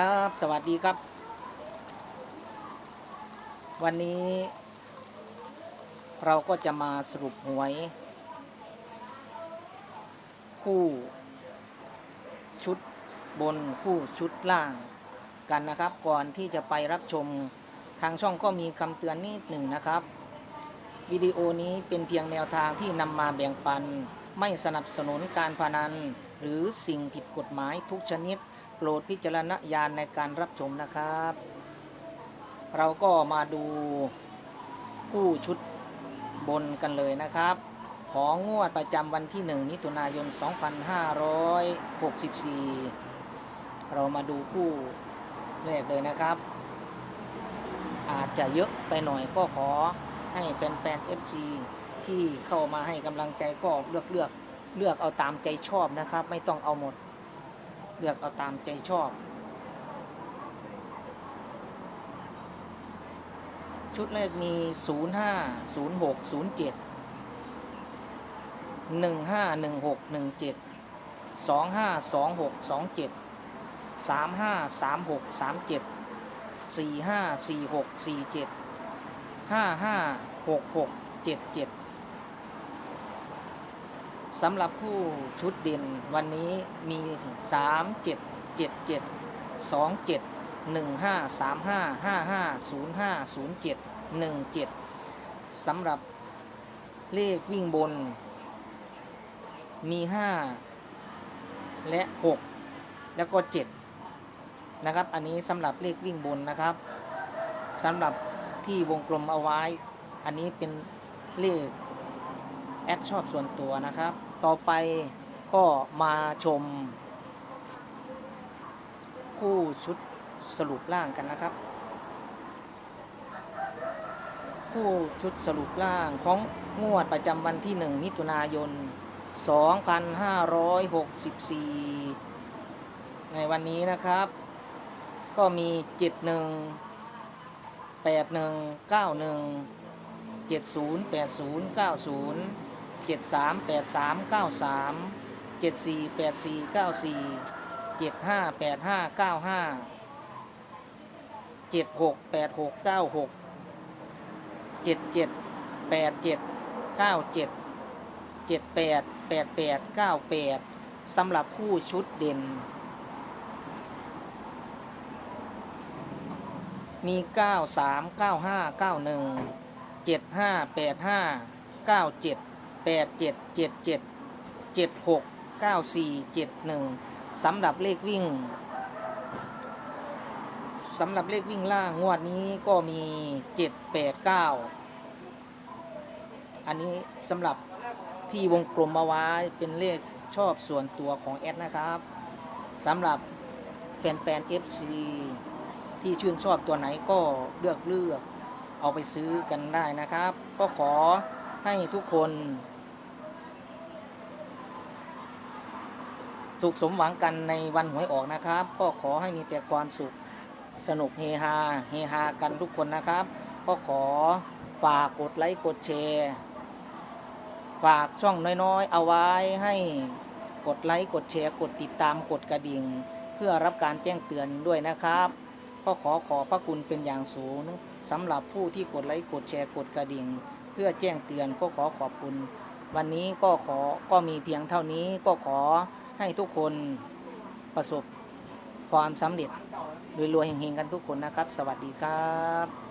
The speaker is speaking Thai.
ครับ สวัสดีครับ วันนี้ เราก็จะมาสรุปหวย คู่ ชุดบนคู่ชุดล่างกันนะครับ ก่อนที่จะไปรับชมทางช่องก็มีคำเตือนนิดหนึ่งนะครับ วิดีโอนี้เป็นเพียงแนวทางที่นำมาแบ่งปัน ไม่สนับสนุนการพนัน หรือสิ่งผิดกฎหมายทุกชนิด รดพิจารณญาณในการรับชมนะครับ เราก็มาดูคู่ชุดบนกันเลยนะครับ ของงวดประจำวันที่ 1 มิถุนายน 2564 เรามาดูคู่แรกเลยนะครับ อาจจะเยอะไปหน่อยก็ขอให้แฟนๆ FC ที่เข้ามาให้กำลังใจก็เลือกเลือกเลือกเอาตามใจชอบนะครับ ไม่ต้องเอาหมด เลือกเอาตามใจชอบ ชุดแรกมี 05 06 07 15 16 17 25 26 27 35 36 37 45 46 47 55 66 77 สำหรับผู้ชุดเด่นวันนี้มี 3 7 7 7 2 7 1 5 3 5 5 5 0 5 0 7 1 7สำหรับเลขวิ่งบน มี 5 และ 6 แล้วก็ 7 นะครับ อันนี้สำหรับเลขวิ่งบนนะครับสำหรับที่วงกลมเอาไว้ อันนี้เป็นเลข แอดชอบส่วนตัวนะครับ ต่อไปก็มาชม คู่ชุดสรุปล่างกันนะครับ คู่ชุดสรุปล่างของงวดประจำวันที่ 1 มิถุนายน 2564 ในวันนี้นะครับ ก็มี 71 81 91 70 80 90 738393 748494 758595 768696 778797 788898 สำหรับคู่ชุดเด่น มี 93 95 91 7585 97 แปดเจ็ดเจ็ดเจ็ดเจ็ดหกเก้าสี่เจ็ดหนึ่งสำหรับเลขวิ่งสำหรับเลขวิ่งล่างงวดนี้ก็มีเจ็ดแปดเก้าอันนี้สำหรับพี่วงกลมมาไว้เป็นเลขชอบส่วนตัวของแอดนะครับสำหรับแฟนแฟๆ FC ที่ชื่นชอบตัวไหนก็เลือกเลือกเอาไปซื้อกันได้นะครับ ก็ขอให้ทุกคน สุขสมหวังกันในวันหวยออกนะครับ ก็ขอให้มีแต่ความสุขสนุกเฮฮาเฮฮากันทุกคนนะครับ ก็ขอฝากกดไลค์กดแชร์ฝากช่องน้อยๆ เอาไว้ให้กดไลค์กดแชร์กดติดตามกดกระดิ่ง เพื่อรับการแจ้งเตือนด้วยนะครับก็ขอขอพระคุณเป็นอย่างสูงสำหรับผู้ที่กดไลค์กดแชร์กดกระดิ่ง เพื่อแจ้งเตือนก็ขอขอบคุณ วันนี้ก็ขอก็มีเพียงเท่านี้ก็ขอ ให้ทุกคนประสบความสำเร็จรวยๆเฮงๆกันทุกคนนะครับ สวัสดีครับ